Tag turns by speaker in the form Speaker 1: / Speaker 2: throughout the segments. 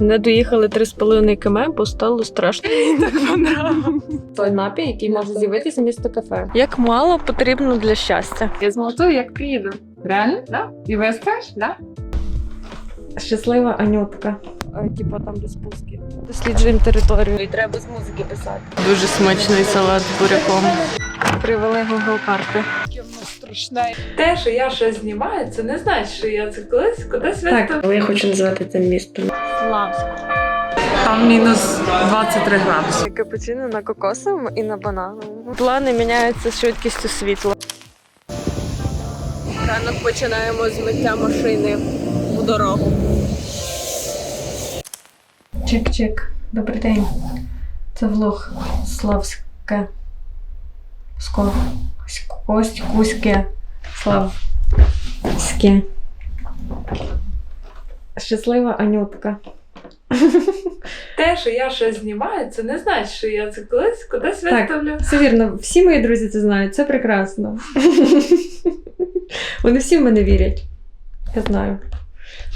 Speaker 1: Не доїхали 3,5 км, бо стало страшно.
Speaker 2: Так.
Speaker 1: Той напій, який може з'явитися місто кафе. Як мало потрібно для щастя.
Speaker 2: Я змолотую, як приїду. Реально? Да? І ви скажеш? Да?
Speaker 1: Щаслива Анютка. Типа там де спуски. Досліджуємо територію. І треба з музики писати. Дуже смачний салат з буряком. Привели Google карти.
Speaker 2: Страшне.
Speaker 3: Те, що я щось знімаю, це не значить, що я це колись кудись виставлю.
Speaker 1: але я хочу назвати це містом. Славськ.
Speaker 3: Там мінус 23 градуси.
Speaker 1: Капучино на кокосовому і на банановому. Плани міняються з швидкістю світла. Ранок починаємо з миття машини у дорогу. Чек-чек. Добрий день. Це влог Славське. Ско. Кость, Кузьке. Славське. Щаслива Анютка.
Speaker 3: Те, що я щось знімаю, це не значить, що я це колись кудись
Speaker 1: Так.
Speaker 3: виставлю.
Speaker 1: Все вірно, всі мої друзі це знають, це прекрасно. Вони всі в мене вірять. Я знаю.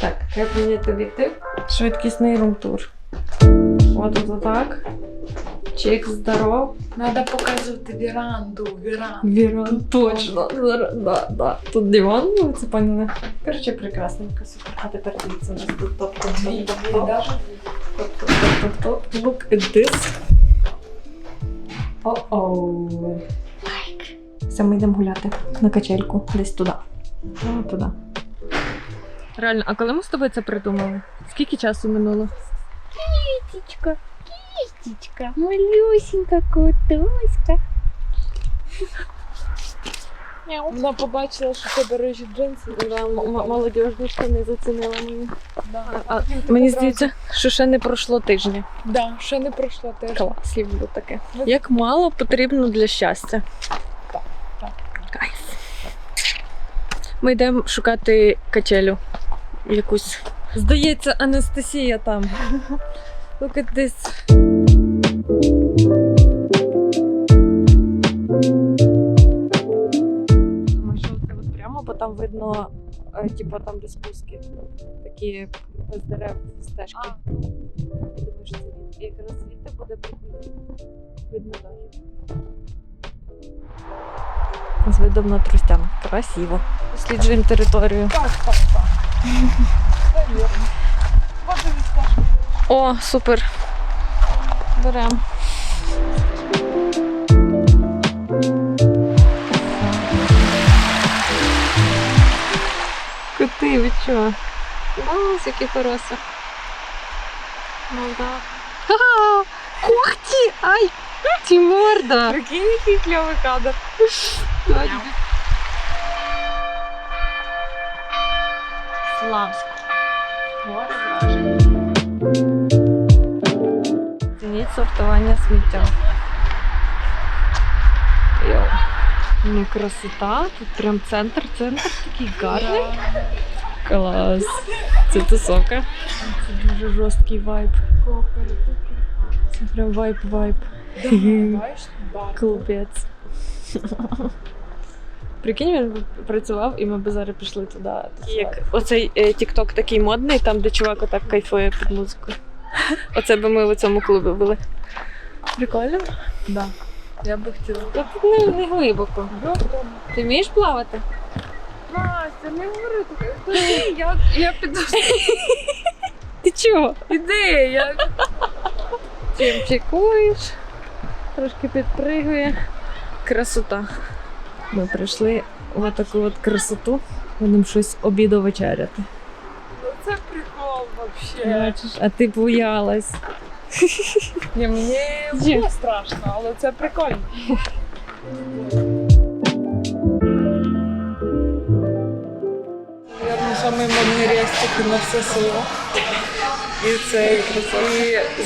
Speaker 1: Так, треба поміняти об'єктив. Швидкісний румтур. От тут отак. Чек здоров.
Speaker 3: Треба показувати віранду, віранду.
Speaker 1: Віран, точно. Да, да. Тут диван, ну це поняли. Коротше, прекрасненько, супер. А тепер дивіться, у нас тут топ топ топ топ топ топ топ топ топ Look at this. О-оу. Все, ми йдемо гуляти на качельку, десь туди. Ну, туди. Реально, а коли ми з тобою це придумали? Скільки часу минуло?
Speaker 4: Кистечка, кистечка, малюсенька котоська.
Speaker 2: Вона побачила, що ти береш джинси.
Speaker 1: Да, молодіжничка не зацінила мені.
Speaker 2: Да.
Speaker 1: А, мені здається, що ще не пройшло тижня.
Speaker 2: Да, ще не пройшло теж.
Speaker 1: Клас, люблю таке. Як мало потрібно для щастя.
Speaker 2: Так, так.
Speaker 1: Кайф. Ми йдемо шукати качелю. Якусь. Здається, Анастасія там. Look at this. Прямо, бо там видно, типу там де спуски. Такі без дерев стежки. Думаю, що це якраз звідти буде. Видно захід. З видом на Трустян. Красиво. Досліджуємо територію.
Speaker 2: Так, так, так. Подивись, теж.
Speaker 1: О, супер. Берем. Коти, ви чого? Ось, які хороші. Ну да. Ха-ха! Ух ти! Ай! Ті морда!
Speaker 2: Прикинь, який кльовий кадр.
Speaker 1: Славськ. Горе сортування сміття. Йоу. Ну, красота. Тут прям центр, центр такий гарний. Клас. Це тусовка. Це дуже жорсткий вайб. Це прям вайб-вайб. Кулпець. Прикинь, він працював, і ми б зараз пішли туди. Як оцей е, тікток такий модний, там, де чувак отак кайфує під музику. Оце би ми в цьому клубі були. Прикольно?
Speaker 2: Да. Я би хотіла.
Speaker 1: Тут не, не глибоко. Ти вмієш плавати?
Speaker 2: Настя, не говори таке. Я, я піду.
Speaker 1: Ти чого?
Speaker 2: Іди, я
Speaker 1: Чим чекуєш? Трошки підпригує. Красота. Ми прийшли в таку от красоту. Будемо щось обіду вечеряти.
Speaker 2: Ну це прикол вообще.
Speaker 1: Бачиш, а ти боялась.
Speaker 2: Ні, мені було страшно, але це прикольно. Наверно, самий модний рестик на все село. І це і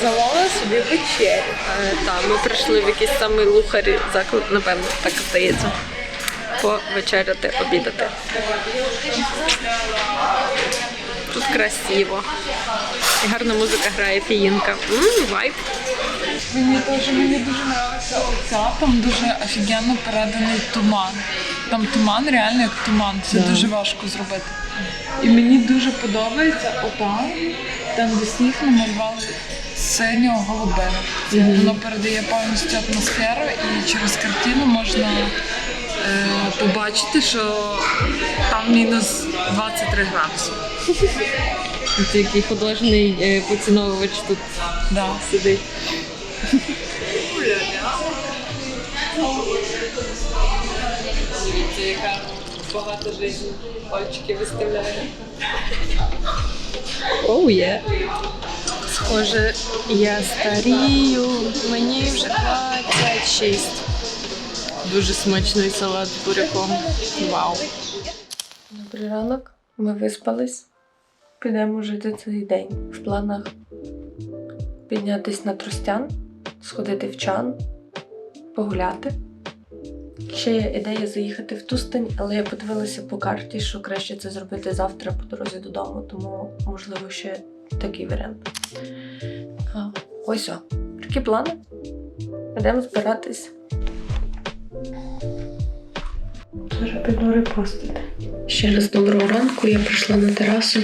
Speaker 2: замовила собі вечерю.
Speaker 1: Так, ми прийшли в якийсь самий лухарі заклад, напевно, так здається. Повечеряти, обідати. Тут красиво. І гарна музика грає фіїнка. Мм, вайб.
Speaker 2: Мені дуже мені дуже подобається оця, там дуже офігенно переданий туман. Там туман реально як туман. Це
Speaker 1: Да.
Speaker 2: дуже важко зробити. І мені дуже подобається отам, там де сніг намалювали синього голубе. Воно передає повністю атмосферу і через картину можна е, побачити, що там мінус 23 градуси.
Speaker 1: Це який художній е, поціновувач тут
Speaker 2: Да.
Speaker 1: сидить. Це яка багато життя пальчики виставляє. Оу, є. Схоже, я старію, мені вже 26. Дуже смачний салат з буряком. Вау. Добрий ранок. Ми виспались. Підемо жити цей день. В планах піднятись на Тростян, сходити в чан, погуляти. Ще є ідея заїхати в Тустань, але я подивилася по карті, що краще це зробити завтра по дорозі додому, тому можливо ще такий варіант. А, ось о. Такі плани. Йдемо збиратись. Вже піду репостити. Ще раз доброго ранку. Я прийшла на терасу,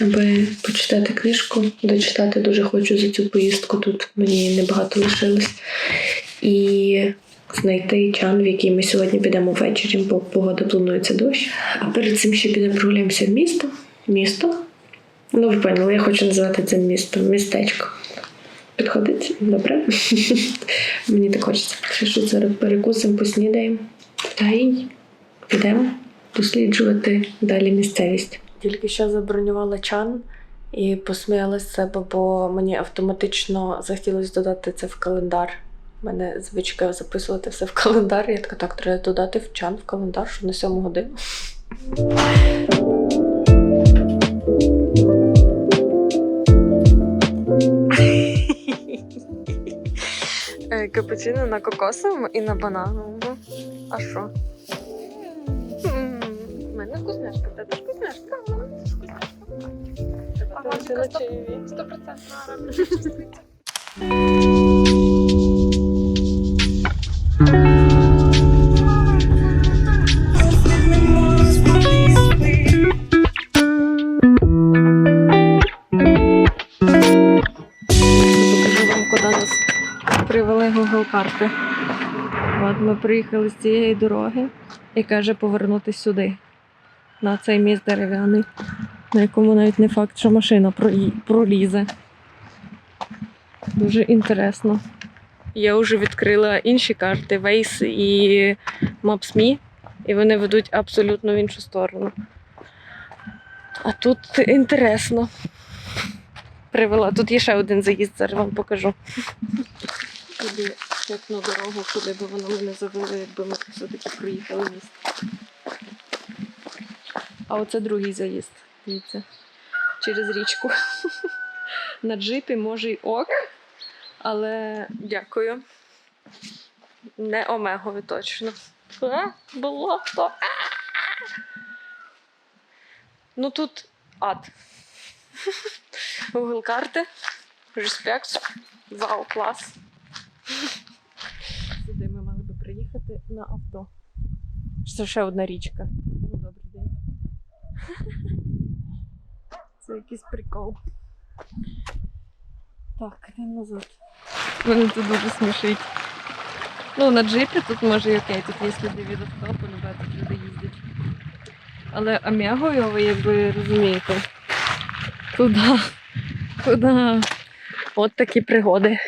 Speaker 1: аби почитати книжку. Дочитати дуже хочу за цю поїздку. Тут мені небагато лишилось. І знайти чан, в який ми сьогодні підемо ввечері, бо погода планується дощ. А перед цим ще підемо прогуляємося в місто. Місто. Ну, ви поняли, я хочу називати це містом, містечко. Підходить? Добре. Мені так хочеться. Що зараз перекусимо, поснідаємо. Та й підемо досліджувати далі місцевість. Тільки що забронювала чан і посміялася з себе, бо мені автоматично захотілося додати це в календар. У мене звичка записувати все в календар. Я така, так, треба додати в чан в календар, що на сьому годину. Е, Капучино на кокосовому і на банановому. А що? У мене вкусняшка, тебе теж вкусняшка. Сто куди привели Google карти. От ми приїхали з цієї дороги і каже повернути сюди, на цей міст дерев'яний, на якому навіть не факт, що машина пролізе. Дуже інтересно. Я вже відкрила інші карти Waze і Maps.me, і вони ведуть абсолютно в іншу сторону. А тут інтересно. Привела. Тут є ще один заїзд, зараз вам покажу. Туди як на дорогу, куди би воно мене завело, якби ми все-таки проїхали міст. А оце другий заїзд. Дивіться. Через річку. На джипі може й ок, але дякую. Не омегою точно. А, болото. А! Ну тут ад. Google карти. Респект. Вау, клас. Сюди ми мали би приїхати на авто. Це ще одна річка. Це якийсь прикол. Так, йдемо назад. Мене тут дуже смішить. Ну, на джипі тут може і окей, тут є сліди від автопу, ну багато люди їздять. Але Амягою, ви якби розумієте. Туди. Туди. От такі пригоди.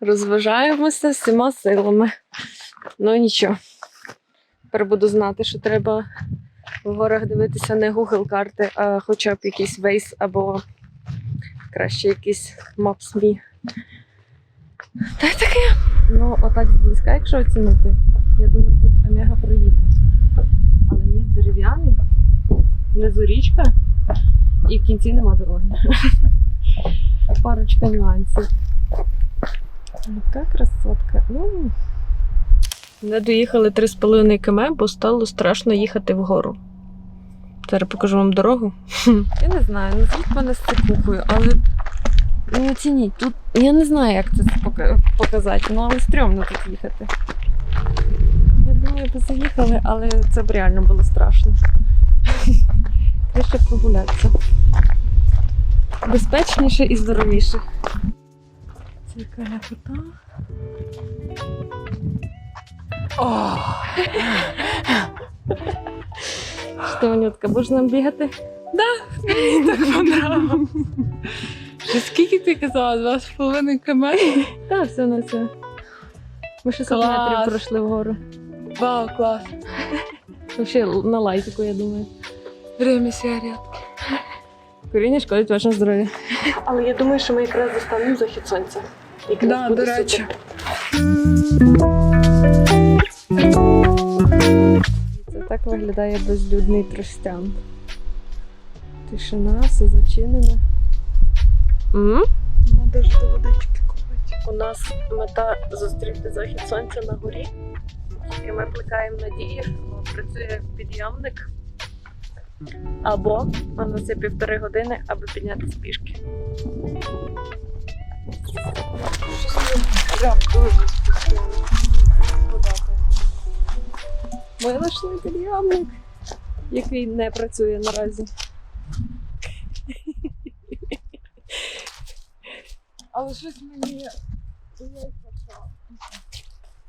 Speaker 1: Розважаємося всіма силами. Ну нічого. Тепер буду знати, що треба в горах дивитися не Google карти, а хоча б якийсь Waze або краще якийсь Maps.me. Та й таке. Ну, отак зблизька, якщо оцінити, я думаю, тут Омега проїде. Але міст дерев'яний, внизу річка, і в кінці нема дороги. Парочка нюансів. Яка красотка. Не доїхали 3,5 км, бо стало страшно їхати вгору. Зараз покажу вам дорогу. Я не знаю, назвіть мене стикухою, але ну, оцініть, тут я не знаю, як це показати, ну але стрьомно тут їхати. Я думаю, би заїхали, але це б реально було страшно. Краще прогулятися. Безпечніше і здоровіше. Це яка ляпота. Що, Анютка, будеш нам бігати?
Speaker 2: так понравилось. Ще скільки ти казала? Два з половиною км?
Speaker 1: Так, все на все. Ми 600
Speaker 2: Клас.
Speaker 1: метрів пройшли вгору.
Speaker 2: Вау, клас.
Speaker 1: Взагалі на лайтику, я думаю.
Speaker 2: Время сигарет.
Speaker 1: Коріння шкодить вашому здоров'ю. Але я думаю, що ми якраз достанемо захід сонця. Якраз
Speaker 2: Да,
Speaker 1: буде
Speaker 2: до речі.
Speaker 1: Так виглядає безлюдний тростян. Тишина, все зачинене.
Speaker 2: Надо ж до водички купити.
Speaker 1: У нас мета зустріти захід сонця на горі. І ми плекаємо надії, що працює підйомник. Або у нас є півтори години, аби піднятися пішки.
Speaker 2: Прям дуже спокійно.
Speaker 1: Ми знайшли підйомник, який не працює наразі.
Speaker 2: Але щось мені.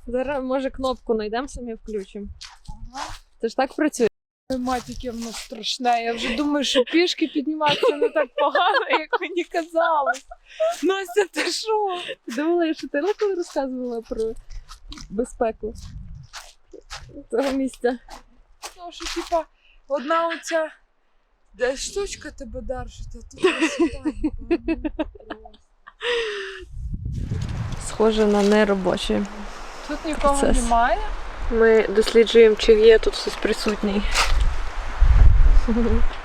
Speaker 1: Зараз, може, кнопку знайдемо, самі включимо. Це ж так працює.
Speaker 2: Мать, яке воно страшне. Я вже думаю, що пішки підніматися не так погано, як мені казалось. Настя, ти що?
Speaker 1: Думала, що ти коли розказувала про безпеку того місця.
Speaker 2: Ну, що типа одна оця де штучка тебе держить, а тут сідає.
Speaker 1: Схоже на неробоче.
Speaker 2: Тут нікого
Speaker 1: Процес.
Speaker 2: немає.
Speaker 1: Ми досліджуємо, чи є тут хтось присутній.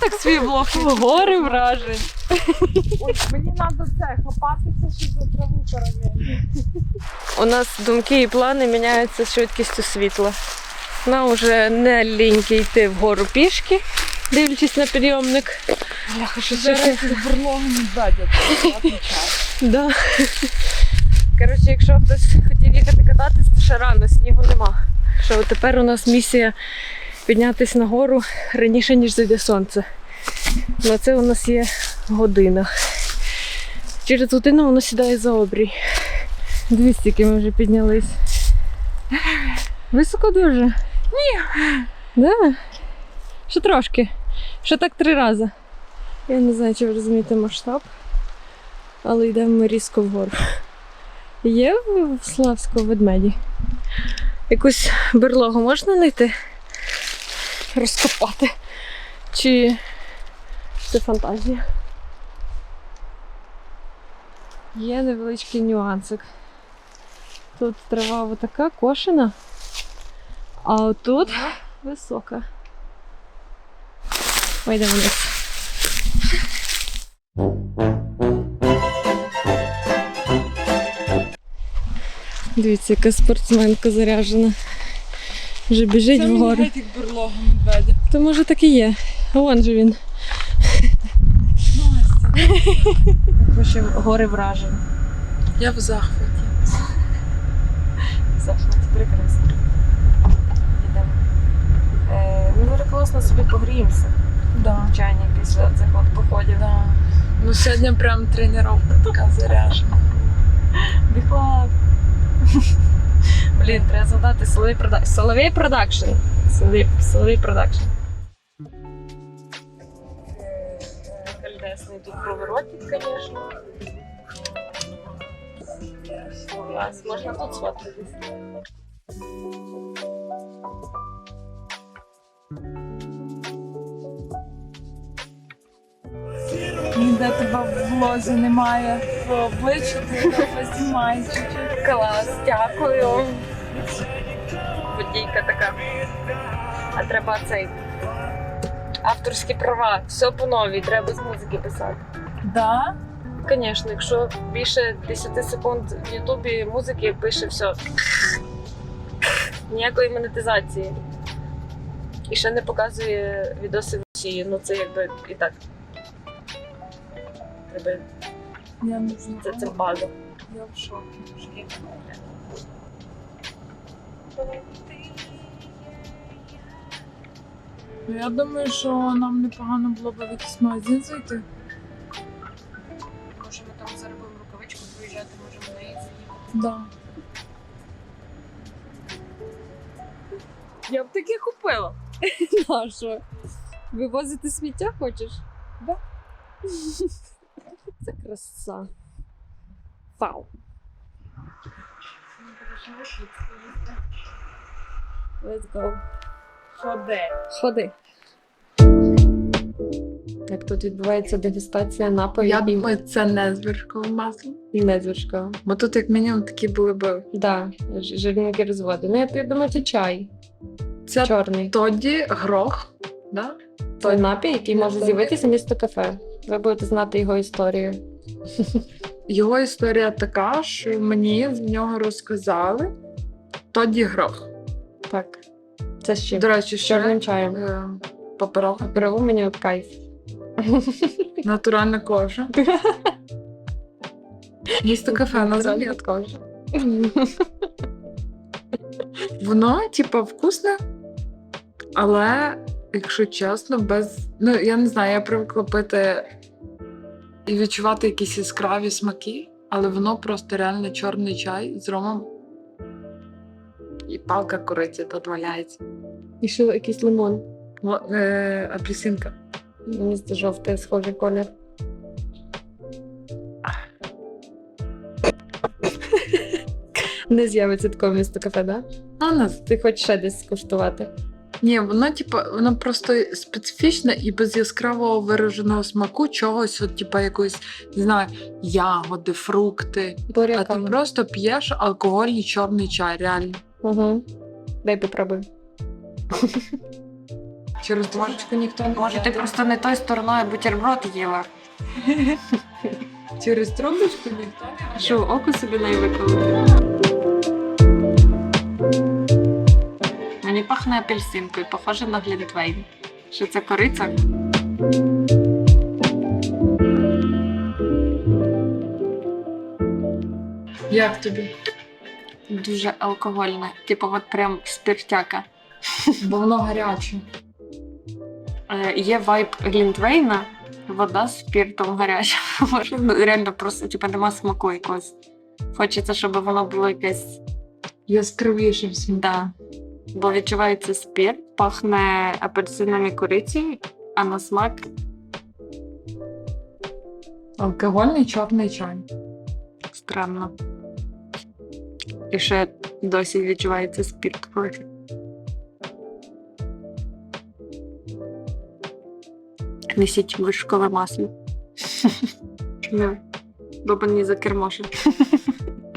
Speaker 2: Так свій влог.
Speaker 1: Гори вражень.
Speaker 2: Ой, мені треба це, хапатися, щоб за траву паралельно.
Speaker 1: У нас думки і плани міняються з швидкістю світла. Нам вже не ліньки йти вгору пішки, дивлячись на підйомник.
Speaker 2: Бляха, що зараз з берлогом ззаді.
Speaker 1: Да. Коротше, якщо хтось хотів їхати кататись, то ще рано, снігу нема. Що тепер у нас місія піднятися на гору раніше, ніж зайде сонце. На це у нас є година. Через годину воно сідає за обрій. Дві стільки ми вже піднялись. Високо дуже? Ні. Да? Ще трошки. Ще так три рази. Я не знаю, чи ви розумієте масштаб, але йдемо ми різко вгору. Є в Славську ведмеді? Якусь берлогу можна знайти? Розкопати? Чи це фантазія? Є невеличкий нюансик. Тут трава отака кошена, а отут висока. Ми йдемо вниз. Дивіться, яка спортсменка заряджена. Вже біжить
Speaker 2: Це
Speaker 1: вгору.
Speaker 2: як берлога медведя.
Speaker 1: То може так і є. Вон же він.
Speaker 2: Настя.
Speaker 1: В общем, гори вражені.
Speaker 2: Я в захваті.
Speaker 1: Захват прекрасно. Йдемо. Е, ми зараз класно собі погріємося
Speaker 2: Да.
Speaker 1: в чайні після цих от походів.
Speaker 2: Да. Ну сьогодні прям тренування така заряжена.
Speaker 1: Біхлав. Блін, треба згадати Соловей Продакшн. Соловей Продакшн. Соловей, Продакшн. Кальдесний тут поворотик, звісно. Клас, можна тут сфоткатись.
Speaker 2: Ніде тебе в влозі немає в обличчі, ти тебе знімаєш.
Speaker 1: Клас, дякую. Водійка така. А треба цей. Авторські права, все по новій, треба з музики писати.
Speaker 2: Да?
Speaker 1: Звісно, якщо більше 10 секунд в Ютубі музики пише все. Ніякої монетизації. І ще не показує відоси в Росії. Ну це якби і так. Треба
Speaker 2: Я не знаю.
Speaker 1: це, це база.
Speaker 2: Я в шокі. Ну, Я думаю, що нам непогано було б в якийсь магазин зайти.
Speaker 1: Може, ми там заробимо рукавичку, проїжджати, можемо на неї заїхати.
Speaker 2: Да.
Speaker 3: Я б таке купила.
Speaker 1: А що? Вивозити сміття хочеш?
Speaker 3: Да.
Speaker 1: Це краса. Вау. Let's go.
Speaker 3: Ходи.
Speaker 1: Ходи. Як тут відбувається дегустація напоїв
Speaker 2: Я
Speaker 1: і
Speaker 2: думаю, це не з вершковим маслом.
Speaker 1: не з.
Speaker 2: Бо тут, як мінімум, такі були б.
Speaker 1: Да, ж- жирненькі розводи. Ну, я тобі думаю, це чай.
Speaker 2: Це
Speaker 1: Чорний.
Speaker 2: тоді грох. Да?
Speaker 1: Той напій, який може з'явитися місто кафе. Ви будете знати його історію.
Speaker 2: Його історія така, що мені з нього розказали тоді грох.
Speaker 1: Так. Це чим?
Speaker 2: До речі, ще
Speaker 1: чорним чаєм.
Speaker 2: е, паперова,
Speaker 1: Берегу мені от кайф.
Speaker 2: натуральна кожа. Місто кафе на
Speaker 1: кожа.
Speaker 2: Воно, типа, вкусне, але, якщо чесно, без. Ну, я не знаю, я привикла пити і відчувати якісь яскраві смаки, але воно просто реально чорний чай з ромом. І палка кориці тут валяється.
Speaker 1: І ще якийсь лимон.
Speaker 2: Л- е, апельсинка.
Speaker 1: Мені це жовтий схожий колір. Не з'явиться такого місто кафе, да?
Speaker 2: А нас.
Speaker 1: Ти хочеш ще десь скуштувати?
Speaker 2: Ні, воно, типа, воно просто специфічне і без яскравого вираженого смаку чогось, от, типа, якоїсь, не знаю, ягоди, фрукти. А ти просто п'єш алкогольний чорний чай, реально.
Speaker 1: Угу. Дай попробуй.
Speaker 2: Через дворочку ніхто не
Speaker 1: Може, ти просто не той стороною бутерброд їла.
Speaker 2: через трубочку ніхто не
Speaker 1: Що, око собі не виколоти? Мені пахне апельсинкою, похоже на глінтвейн. Що це кориця?
Speaker 2: Як тобі?
Speaker 1: Дуже алкогольне. Типу, от прям спиртяка.
Speaker 2: Бо воно гаряче.
Speaker 1: Е, є вайб глінтвейна, вода з спіртом гаряча. Ну, Реально просто типу, нема смаку якогось. Хочеться, щоб воно було якесь
Speaker 2: Яскравіше всім.
Speaker 1: Да. Бо відчувається спирт, пахне апельсинами кориці, а на смак
Speaker 2: Алкогольний чорний чай.
Speaker 1: странно. І ще досі відчувається спирт трохи. Несіть вишкове масло. Бо мені за кермо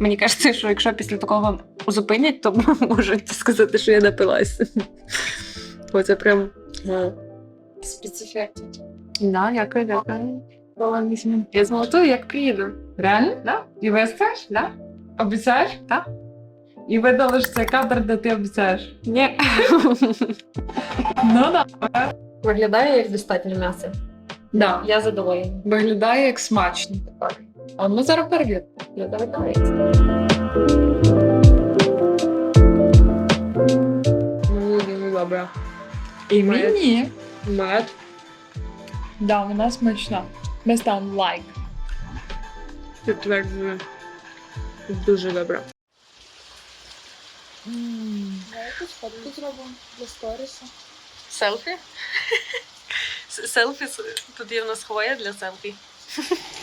Speaker 1: Мені кажеться, що якщо після такого зупинять, то можуть сказати, що я напилася. Бо це прям.
Speaker 2: Специфіка.
Speaker 1: Да, дякую, дякую. Я золотую, як приїду.
Speaker 2: Реально?
Speaker 1: Да?
Speaker 2: І вистаєш?
Speaker 1: Да?
Speaker 2: Обіцяєш?
Speaker 1: Так.
Speaker 2: І видалиш цей кадр, де ти обіцяєш.
Speaker 1: Ні.
Speaker 2: Ну да.
Speaker 1: Виглядає як достатньо м'яса.
Speaker 2: да.
Speaker 1: Я задоволена.
Speaker 2: Виглядає як смачно. А ми зараз перевіримо.
Speaker 1: Виглядає. Мені дуже добре.
Speaker 2: І
Speaker 1: Мед.
Speaker 2: мені.
Speaker 1: Мед.
Speaker 2: Да, вона смачна. Ми ставимо лайк.
Speaker 1: Підтверджую. Дуже добре.
Speaker 2: Якусь фотку зробимо для сторіса.
Speaker 1: Селфі? Селфі. Тут є в нас хвоя для селфі.